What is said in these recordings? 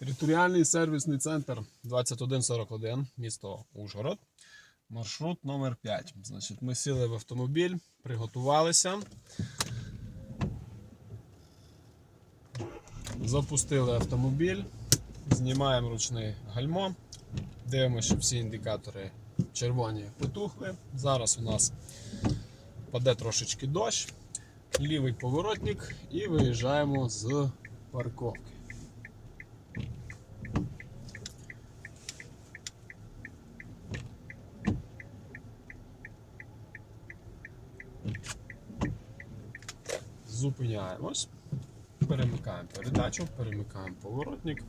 Територіальний сервісний центр 2141, місто Ужгород. Маршрут номер 5. Значить, ми сіли в автомобіль, приготувалися. Запустили автомобіль, знімаємо ручний гальмо, дивимося, що всі індикатори червоні потухли. Зараз у нас паде трошечки дощ, лівий поворотник і виїжджаємо з парковки. Зупиняємось, перемикаємо передачу, перемикаємо поворотник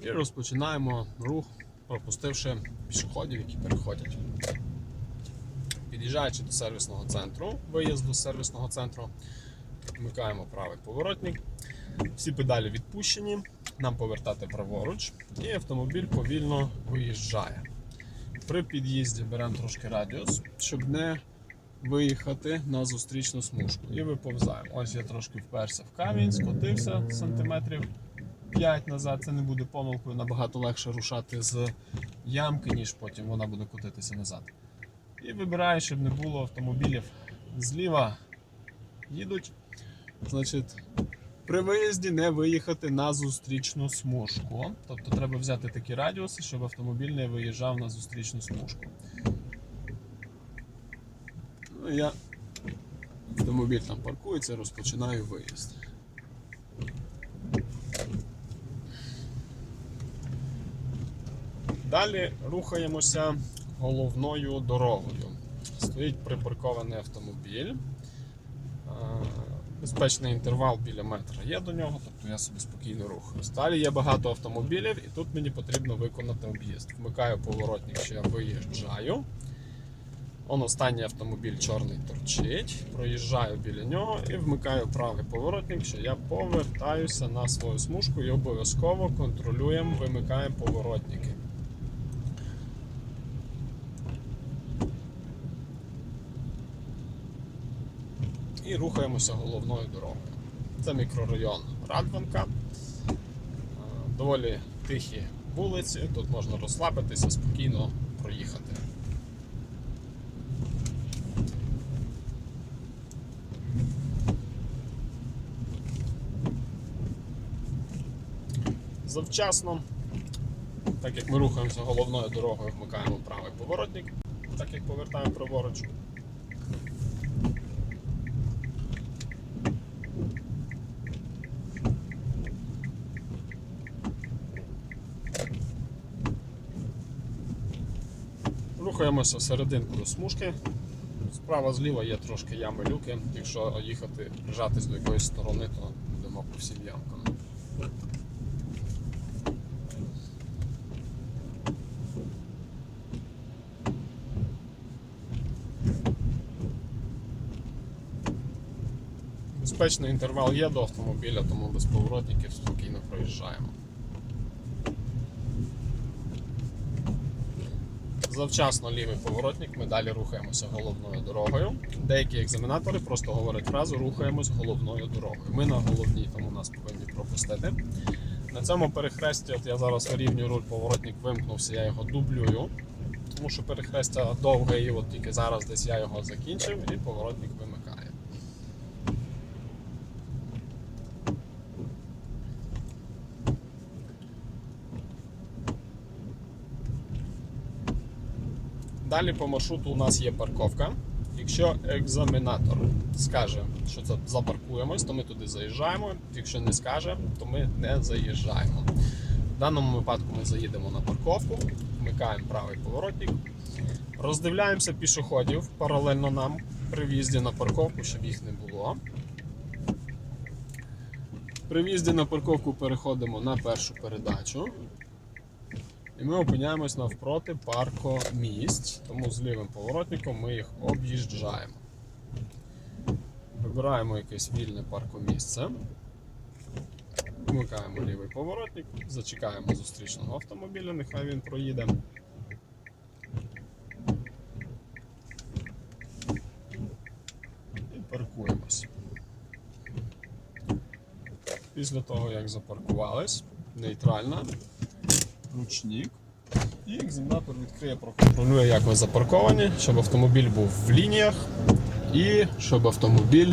і розпочинаємо рух, пропустивши пішоходів, які переходять. Під'їжджаючи до сервісного центру, виїзду з сервісного центру, вмикаємо правий поворотник. Всі педалі відпущені, нам повертати праворуч, і автомобіль повільно виїжджає. При під'їзді беремо трошки радіус, щоб не виїхати на зустрічну смужку. І виповзаємо. Ось я трошки вперся в камінь, скотився сантиметрів 5 назад. Це не буде помилкою, набагато легше рушати з ямки, ніж потім вона буде котитися назад. І вибираю, щоб не було автомобілів зліва. Їдуть. Значить, при виїзді не виїхати на зустрічну смужку. Тобто треба взяти такі радіуси, щоб автомобіль не виїжджав на зустрічну смужку. Я автомобіль там паркується, розпочинаю виїзд. Далі рухаємося головною дорогою. Стоїть припаркований автомобіль. Е, Безпечний інтервал біля метра є до нього, тобто я собі спокійно рухаюсь. Далі є багато автомобілів, і тут мені потрібно виконати об'їзд. Вмикаю поворотник, що я виїжджаю. Он останній автомобіль чорний торчить, проїжджаю біля нього і вмикаю правий поворотник, що я повертаюся на свою смужку і обов'язково контролюємо, вимикаємо поворотники. І рухаємося головною дорогою. Це мікрорайон Радванка. Е, Доволі тихі вулиці, тут можна розслабитися, спокійно проїхати. Завчасно, так як ми рухаємося головною дорогою, вмикаємо правий поворотник, так як повертаємо праворуч. Рухаємося серединку до смужки. Справа зліва є трошки ями люки. Якщо їхати, прижатись до якоїсь сторони, то будемо по всім ямкам. Безпечний інтервал є до автомобіля, тому без поворотників спокійно проїжджаємо. Завчасно лівий поворотник, ми далі рухаємося головною дорогою. Деякі екзаменатори просто говорять фразу рухаємось головною дорогою. Ми на головній, тому нас повинні пропустити. На цьому перехресті, от я зараз вирівнюю руль, поворотник вимкнувся, я його дублюю, тому що перехрестя довге, і от тільки зараз десь я його закінчив, і поворотник вимикає. Далі по маршруту у нас є парковка. Якщо екзаменатор скаже, що це запаркуємось, то ми туди заїжджаємо. Якщо не скаже, то ми не заїжджаємо. В даному випадку ми заїдемо на парковку, вмикаємо правий поворотник, роздивляємося пішоходів паралельно нам при в'їзді на парковку, щоб їх не було. При в'їзді на парковку переходимо на першу передачу. І ми опиняємось навпроти паркомісць, тому з лівим поворотником ми їх об'їжджаємо. Вибираємо якесь вільне паркомісце. Вмикаємо лівий поворотник, зачекаємо зустрічного автомобіля, нехай він проїде. І паркуємось. Після того, як запаркувались, нейтральна, ручник. І екзаменатор відкриє, проконтролює, як ви запарковані, щоб автомобіль був в лініях і щоб автомобіль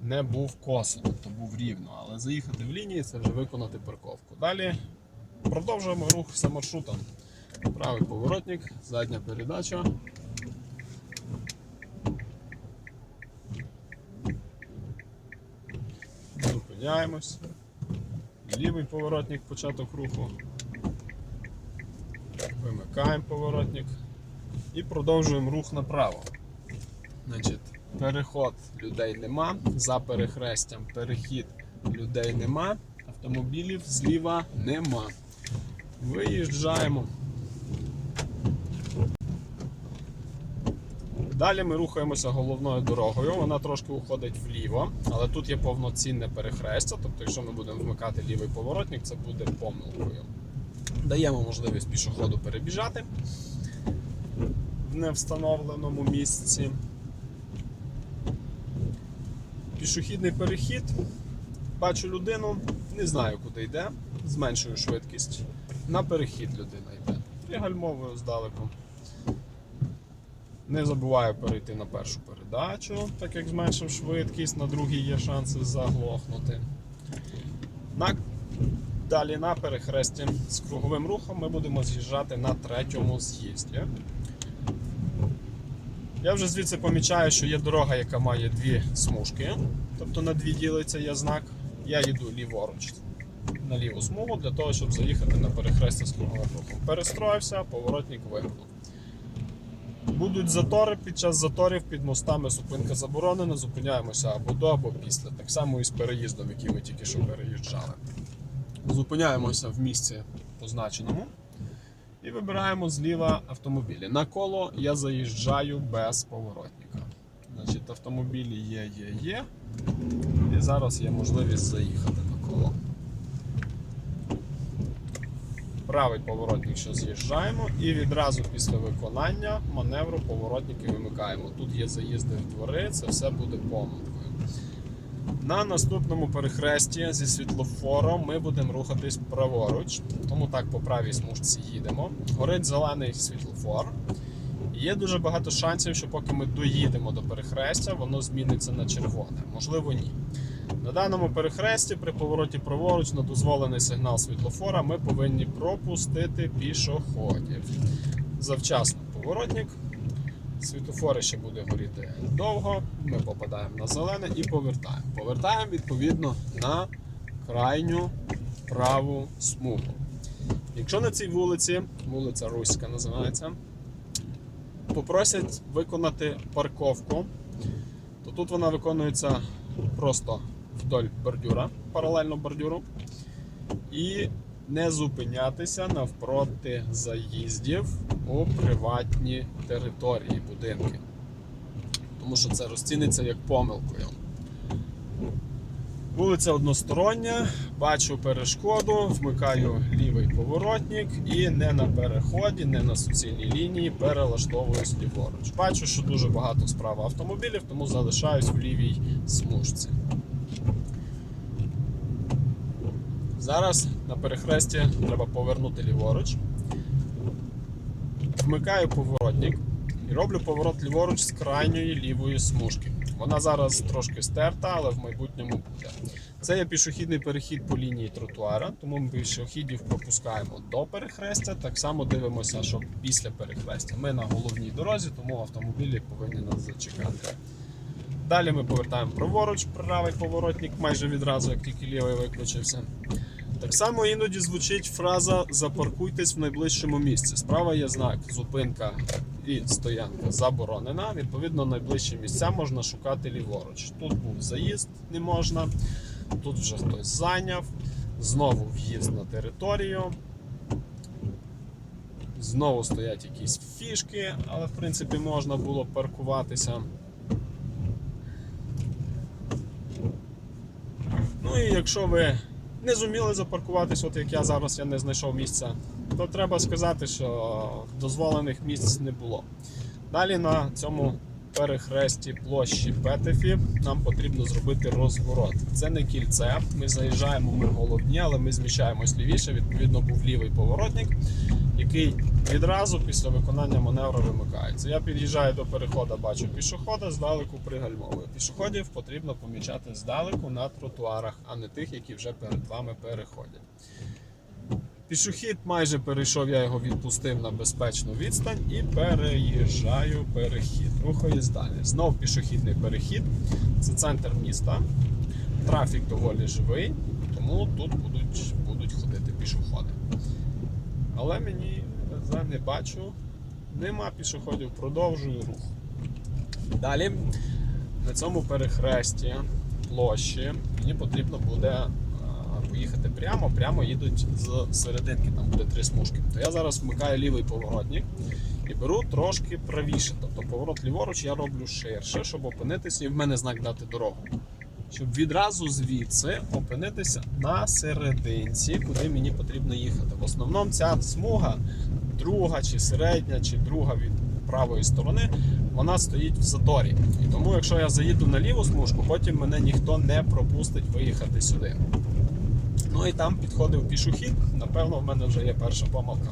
не був косо, тобто був рівно. Але заїхати в лінії це вже виконати парковку. Далі продовжуємо рух за маршрутом. Правий поворотник, задня передача. Зупиняємось. Лівий поворотник, початок руху. Вимикаємо поворотник і продовжуємо рух направо. Значить, переход людей нема, за перехрестям перехід людей нема, автомобілів зліва нема. Виїжджаємо. Далі ми рухаємося головною дорогою. Вона трошки уходить вліво, але тут є повноцінне перехрестя. Тобто, якщо ми будемо вмикати лівий поворотник, це буде помилкою. Даємо можливість пішоходу перебіжати в невстановленому місці. Пішохідний перехід. Бачу людину, не знаю куди йде, зменшую швидкість. На перехід людина йде. Пригальмовую здалеку. Не забуваю перейти на першу передачу, так як зменшив швидкість, на другій є шанси заглохнути. На... Далі на перехресті з круговим рухом ми будемо з'їжджати на третьому з'їзді. Я вже звідси помічаю, що є дорога, яка має дві смужки, тобто на дві ділиться є знак. Я йду ліворуч на ліву смугу для того, щоб заїхати на перехрестя з круговим рухом. Перестроївся, поворотник вимкнув. Будуть затори під час заторів під мостами зупинка заборонена, зупиняємося або до, або після. Так само і з переїздом, який ми тільки що переїжджали. Зупиняємося в місці позначеному і вибираємо зліва автомобілі. На коло я заїжджаю без поворотника. Значить, автомобілі є, є, є. І зараз є можливість заїхати на коло. Правий поворотник, що з'їжджаємо, і відразу після виконання маневру поворотники вимикаємо. Тут є заїзди в двори, це все буде помилкою. На наступному перехресті зі світлофором ми будемо рухатись праворуч, тому так по правій смужці їдемо. Горить зелений світлофор. Є дуже багато шансів, що поки ми доїдемо до перехрестя, воно зміниться на червоне. Можливо, ні. На даному перехресті при повороті праворуч на дозволений сигнал світлофора ми повинні пропустити пішоходів. Завчасно поворотник. Світлофори ще буде горіти довго. Ми попадаємо на зелене і повертаємо. Повертаємо відповідно на крайню праву смугу. Якщо на цій вулиці, вулиця Руська називається, попросять виконати парковку, то тут вона виконується просто вдоль бордюра, паралельно бордюру, і не зупинятися навпроти заїздів у приватні території будинки. Тому що це розціниться як помилкою. Вулиця одностороння, бачу перешкоду, вмикаю лівий поворотник і не на переході, не на суцільній лінії перелаштовуюсь ліворуч. Бачу, що дуже багато справа автомобілів, тому залишаюсь в лівій смужці. Зараз на перехресті треба повернути ліворуч. Вмикаю поворотник і роблю поворот ліворуч з крайньої лівої смужки. Вона зараз трошки стерта, але в майбутньому буде. Це є пішохідний перехід по лінії тротуара, тому ми пішохідів пропускаємо до перехрестя. Так само дивимося, що після перехрестя. Ми на головній дорозі, тому автомобілі повинні нас зачекати. Далі ми повертаємо праворуч, правий поворотник майже відразу, як тільки лівий виключився. Так само іноді звучить фраза запаркуйтесь в найближчому місці. Справа є знак зупинка і стоянка заборонена. Відповідно, найближчі місця можна шукати ліворуч. Тут був заїзд, не можна, тут вже хтось зайняв, знову в'їзд на територію. Знову стоять якісь фішки, але в принципі можна було паркуватися. Ну і якщо ви не зуміли запаркуватись, от як я зараз я не знайшов місця, то треба сказати, що дозволених місць не було. Далі на цьому перехресті площі Петефі нам потрібно зробити розворот. Це не кільце. Ми заїжджаємо, ми головні, але ми зміщаємось лівіше. Відповідно, був лівий поворотник, який відразу після виконання маневру вимикається. Я під'їжджаю до переходу, бачу пішохода, здалеку пригальмовую. Пішоходів потрібно помічати здалеку на тротуарах, а не тих, які вже перед вами переходять. Пішохід майже перейшов, я його відпустив на безпечну відстань і переїжджаю перехід. Рухаюсь далі. Знов пішохідний перехід. Це центр міста. Трафік доволі живий, тому тут будуть, будуть ходити пішоходи. Але мені не бачу, нема пішоходів, продовжую рух. Далі на цьому перехресті площі мені потрібно буде поїхати прямо, прямо їдуть з серединки, там буде три смужки. То я зараз вмикаю лівий поворотник і беру трошки правіше. Тобто поворот ліворуч я роблю ширше, щоб опинитися і в мене знак дати дорогу. Щоб відразу звідси опинитися на серединці, куди мені потрібно їхати. В основному ця смуга, друга чи середня, чи друга від правої сторони, вона стоїть в заторі. І тому, якщо я заїду на ліву смужку, потім мене ніхто не пропустить виїхати сюди. Ну і там підходив пішохід, напевно, в мене вже є перша помилка.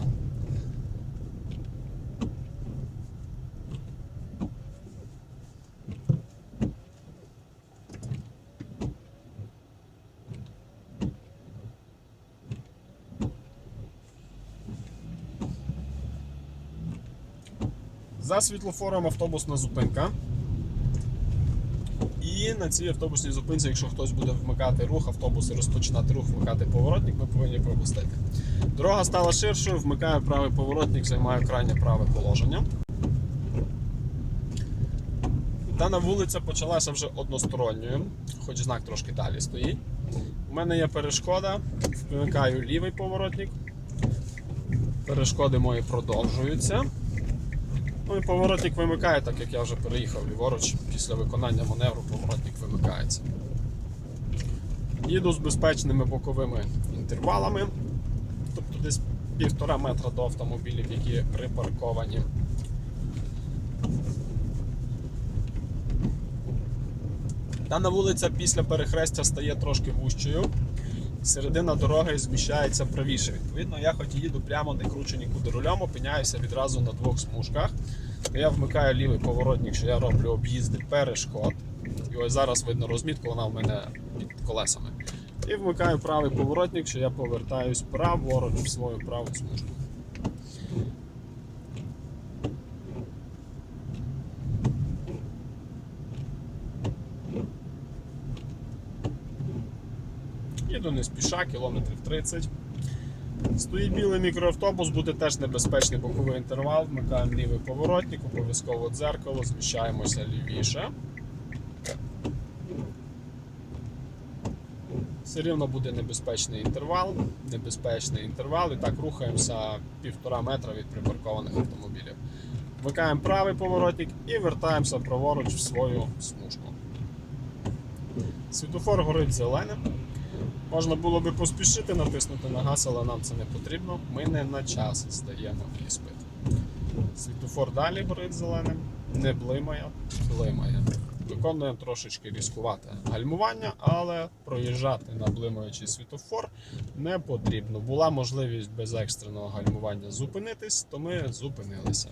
За світлофором автобусна зупинка. І на цій автобусній зупинці, якщо хтось буде вмикати рух, автобус і розпочинати рух, вмикати поворотник, ми повинні пропустити. Дорога стала ширшою, вмикаю правий поворотник, займаю крайнє праве положення. Дана вулиця почалася вже односторонньою, хоч знак трошки далі стоїть. У мене є перешкода, вмикаю лівий поворотник. Перешкоди мої продовжуються. Ну і поворотник вимикає, так як я вже переїхав ліворуч. Після виконання маневру поворотник вимикається. Їду з безпечними боковими інтервалами, тобто десь півтора метра до автомобілів, які припарковані. Дана вулиця після перехрестя стає трошки вущою. Середина дороги зміщається правіше. Відповідно, я хоч і їду прямо, не кручу нікуди рулем, опиняюся відразу на двох смужках. Я вмикаю лівий поворотник, що я роблю об'їзди перешкод. І ось зараз видно розмітку, вона в мене під колесами. І вмикаю правий поворотник, що я повертаюсь праворуч в свою праву смужку. Їду не спіша, кілометрів 30. Стоїть білий мікроавтобус, буде теж небезпечний боковий інтервал. Вмикаємо лівий поворотник, обов'язково дзеркало, зміщаємося лівіше. Все рівно буде небезпечний інтервал, небезпечний інтервал, і так рухаємося півтора метра від припаркованих автомобілів. Вмикаємо правий поворотник і вертаємося праворуч в свою смужку. Світофор горить зеленим. Можна було би поспішити натиснути на газ, але нам це не потрібно. Ми не на час здаємо іспит. Світофор далі горить зеленим, не блимає, блимає. Виконуємо трошечки різкувати гальмування, але проїжджати на блимаючий світофор не потрібно. Була можливість без екстреного гальмування зупинитись, то ми зупинилися.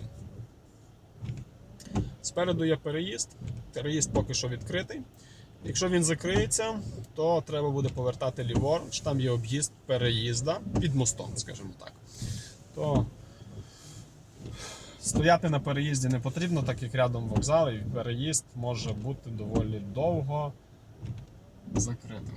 Спереду є переїзд. Переїзд поки що відкритий. Якщо він закриється, то треба буде повертати ліворуч, там є об'їзд переїзда під мостом, скажімо так. То стояти на переїзді не потрібно, так як рядом вокзал, і переїзд може бути доволі довго закритим.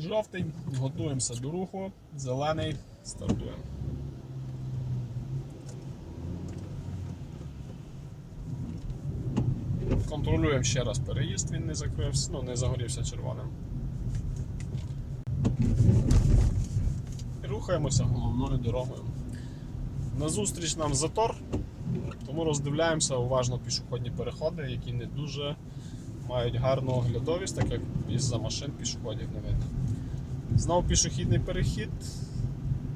Жовтий, готуємося до руху, зелений, стартуємо. Контролюємо ще раз переїзд, він не закрився, ну не загорівся червоним. І рухаємося головною дорогою. Назустріч нам затор, тому роздивляємося уважно пішохідні переходи, які не дуже мають гарну оглядовість, так як із-за машин пішоходів не видно. Знов пішохідний перехід.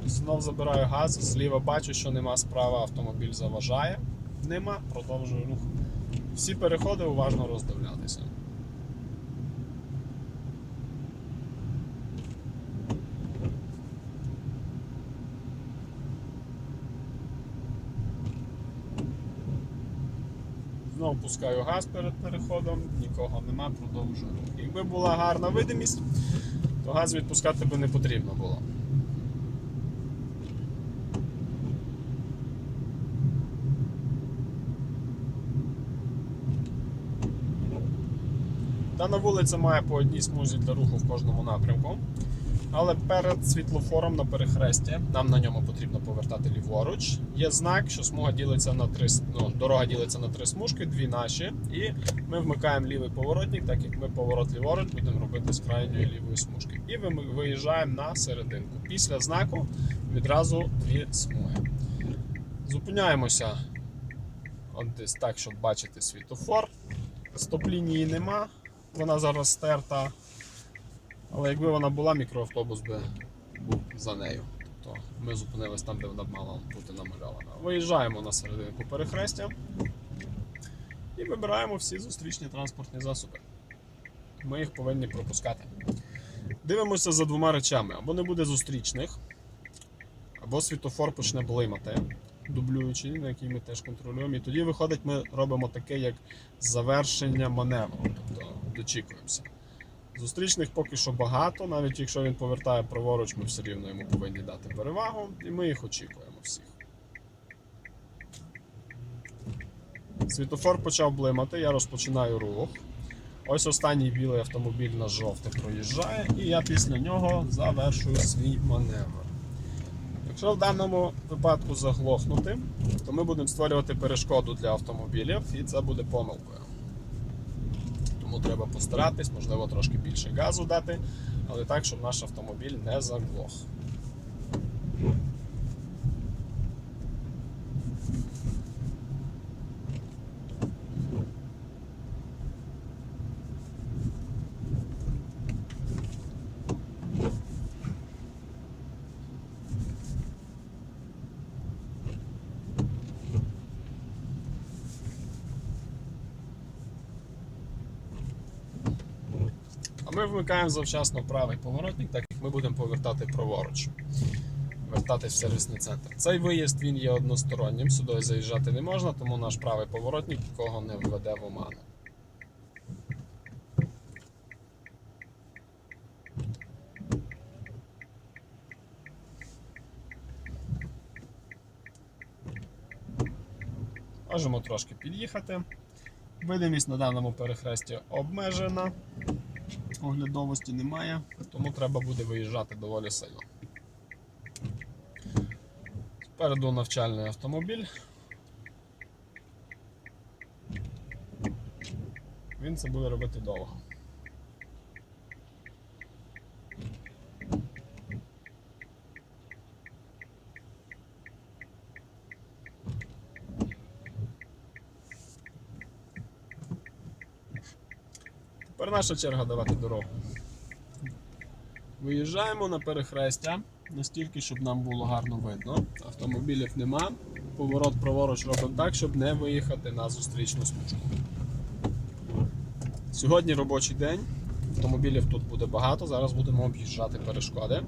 Знов забираю газ, зліва бачу, що нема справа, автомобіль заважає. Нема, продовжую рух. Всі переходи уважно роздивлятися. Знову пускаю газ перед переходом, нікого нема, продовжую. рух. Якби була гарна видимість, то газ відпускати би не потрібно було. Дана вулиця має по одній смузі для руху в кожному напрямку. Але перед світлофором на перехресті нам на ньому потрібно повертати ліворуч. Є знак, що смуга ділиться на три ну, дорога ділиться на три смужки, дві наші. І ми вмикаємо лівий поворотник, так як ми поворот ліворуч будемо робити з крайньої лівої смужки. І ми виїжджаємо на серединку. Після знаку відразу дві смуги. Зупиняємося от десь так, щоб бачити світлофор. Стоп-лінії нема, вона зараз стерта. Але якби вона була, мікроавтобус би був за нею. Тобто ми зупинились там, де вона б мала бути намальована. Виїжджаємо на серединку перехрестя і вибираємо всі зустрічні транспортні засоби. Ми їх повинні пропускати. Дивимося за двома речами: або не буде зустрічних, або світофор почне блимати, дублюючи, на який ми теж контролюємо. І тоді виходить, ми робимо таке, як завершення маневру. Тобто дочікуємося. Зустрічних поки що багато, навіть якщо він повертає праворуч, ми все рівно йому повинні дати перевагу, і ми їх очікуємо всіх. Світофор почав блимати, я розпочинаю рух. Ось останній білий автомобіль на жовте проїжджає, і я після нього завершую свій маневр. Якщо в даному випадку заглохнути, то ми будемо створювати перешкоду для автомобілів, і це буде помилкою. Тому треба постаратись, можливо, трошки більше газу дати, але так, щоб наш автомобіль не заглох. Ми вмикаємо завчасно правий поворотник, так як ми будемо повертати праворуч. Вертатись в сервісний центр. Цей виїзд він є одностороннім, сюди заїжджати не можна, тому наш правий поворотник нікого не введе в оману. Можемо трошки під'їхати. Видимість на даному перехресті обмежена, оглядовості немає, тому треба буде виїжджати доволі сильно. Спереду навчальний автомобіль. Він це буде робити довго. Наша черга давати дорогу. Виїжджаємо на перехрестя настільки, щоб нам було гарно видно. Автомобілів нема. Поворот праворуч робимо так, щоб не виїхати на зустрічну смужку. Сьогодні робочий день. Автомобілів тут буде багато. Зараз будемо об'їжджати перешкоди.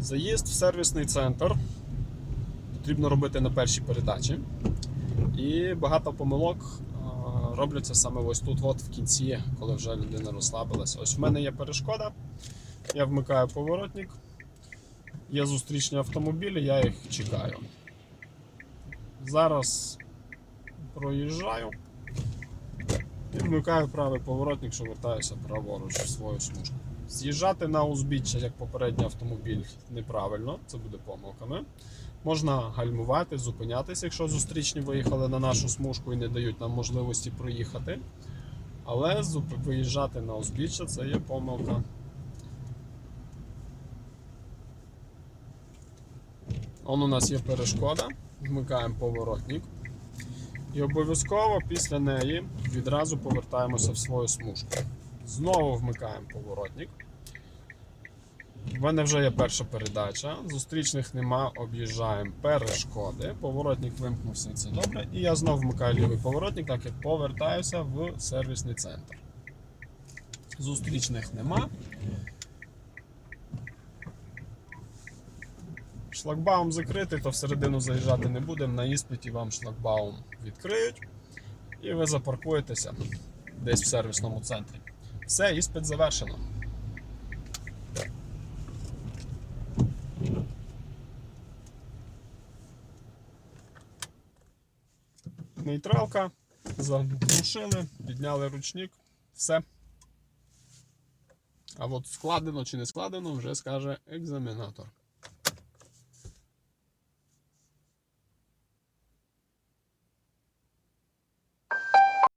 Заїзд в сервісний центр потрібно робити на першій передачі. І багато помилок робляться саме ось тут, от в кінці, коли вже людина розслабилася. Ось в мене є перешкода. Я вмикаю поворотник. Є зустрічні автомобілі, я їх чекаю. Зараз проїжджаю і вмикаю правий поворотник, що вертаюся праворуч в свою смужку. З'їжджати на узбіччя, як попередній автомобіль, неправильно, це буде помилками. Можна гальмувати, зупинятися, якщо зустрічні виїхали на нашу смужку і не дають нам можливості проїхати. Але виїжджати на узбіччя це є помилка. Он у нас є перешкода, вмикаємо поворотник. І обов'язково після неї відразу повертаємося в свою смужку. Знову вмикаємо поворотник. У мене вже є перша передача. Зустрічних нема, об'їжджаємо перешкоди. Поворотник вимкнувся, це добре. І я знову вмикаю лівий поворотник, так як повертаюся в сервісний центр. Зустрічних нема. Шлагбаум закритий, то всередину заїжджати не будемо. На іспиті вам шлагбаум відкриють і ви запаркуєтеся десь в сервісному центрі. Все, іспит завершено. Нейтралка, заглушили, підняли ручник, все. А от складено чи не складено, вже скаже екзаменатор.